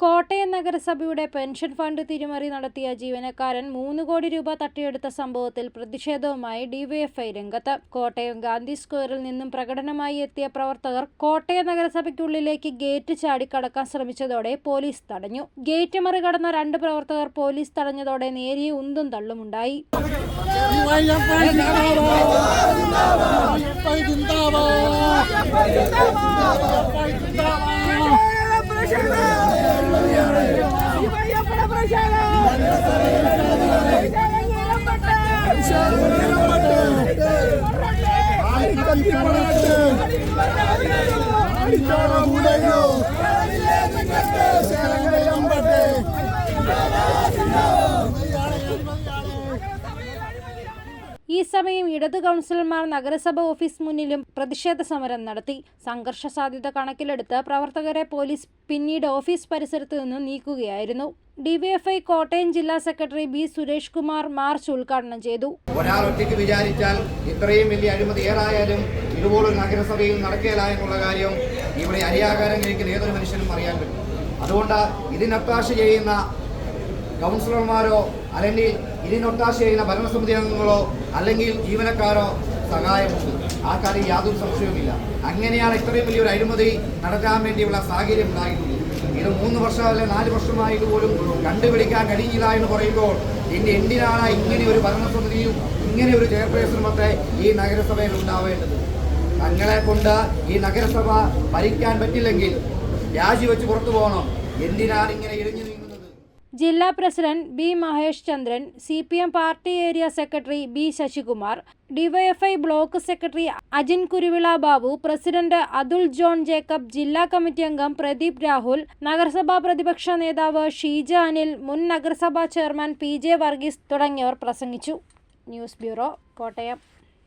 കോട്ടയം നഗരസഭയുടെ pension fund തിരിമറി നടത്തിയ ജീവനക്കാരൻ മൂന്ന് കോടി രൂപ തട്ടിയെടുത്ത സംഭവത്തിൽ പ്രതിഷേധവുമായി ഡിവൈഎഫ്ഐ രംഗത്ത്. കോട്ടയം ഗാന്ധി സ്ക്വയറിൽ നിന്നും പ്രകടനമായി എത്തിയ പ്രവർത്തകർ കോട്ടയം നഗരസഭയ്ക്കുള്ളിലേക്ക് ഗേറ്റ് ചാടിക്കടക്കാൻ ശ്രമിച്ചതോടെ പോലീസ് തടഞ്ഞു. ഗേറ്റ് മറികടന്ന രണ്ട് പ്രവർത്തകർ പോലീസ് തടഞ്ഞതോടെ നേരിയ ഉന്തും തള്ളുമുണ്ടായി. ആയിരത്തി പതിനെട്ട് അടിച്ചോളം ഉടയോ ഈ സമയം ഇടത് കൗൺസിലർമാർ നഗരസഭ ഓഫീസ് മുന്നിലും പ്രതിഷേധ സമരം നടത്തി. സംഘർഷ സാധ്യത കണക്കിലെടുത്ത് പ്രവർത്തകരെ പോലീസ് പിന്നീട് ഓഫീസ് പരിസരത്ത് നിന്നും നീക്കുകയായിരുന്നു. ഡിവൈഎഫ്ഐ കോട്ടയം ജില്ലാ secretary B Suresh Kumar march ഉദ്ഘാടനം ചെയ്തു. ഒരാൾ ഒറ്റയ്ക്ക് വിചാരിച്ചാൽ ഇത്രയും വലിയ അഴിമതി ഏറായാലും ഇതുപോലൊരു നഗരസഭയിൽ നടക്കുകയില്ല എന്നുള്ള കാര്യം ഇവിടെ അരിയാകാരം കഴിക്കുന്ന ഏതൊരു മനുഷ്യനും അറിയാൻ പറ്റും. അതുകൊണ്ട് ഇതിനൊത്താശ ചെയ്യുന്ന കൗൺസിലർമാരോ അല്ലെങ്കിൽ ഇതിനൊത്താശ ചെയ്യുന്ന ഭരണസമിതി അംഗങ്ങളോ അല്ലെങ്കിൽ ജീവനക്കാരോ സഹായമുണ്ട്. ആ കാര്യം യാതൊരു സംശയവുമില്ല. അങ്ങനെയാണ് ഇത്രയും വലിയൊരു അഴിമതി നടക്കാൻ വേണ്ടിയുള്ള സാഹചര്യം ഉണ്ടായിട്ടുള്ളത്. ഇത് മൂന്ന് വർഷം അല്ലെ നാല് വർഷമായിട്ട് പോലും കണ്ടുപിടിക്കാൻ കഴിയില്ല എന്ന് പറയുമ്പോൾ ഇനി എന്തിനാണ് ഇങ്ങനെ ഒരു ഭരണസമിതിയും ഇങ്ങനെ ഒരു ചെയർപേഴ്സണുമൊക്കെ ഈ നഗരസഭയിൽ ഉണ്ടാവേണ്ടത്? തങ്ങളെ കൊണ്ട് ഈ നഗരസഭ ഭരിക്കാൻ പറ്റില്ലെങ്കിൽ രാജിവെച്ച് പുറത്തു പോകണം. എന്തിനാണ് ഇങ്ങനെ ഇഴഞ്ഞു ജില്ലാ president B Mahesh Chandran C P M party area secretary B Sasikumar DYFI block secretary Ajin Kuruvila Babu president Athul John Jacob ജില്ലാ കമ്മിറ്റി അംഗം പ്രദീപ് രാഹുൽ നഗരസഭാ പ്രതിപക്ഷ നേതാവ് ഷീജ അനിൽ മുൻ നഗരസഭാ ചെയർമാൻ പി ജെ വർഗീസ് തുടങ്ങിയവർ പ്രസംഗിച്ചു. News bureau Kottayam.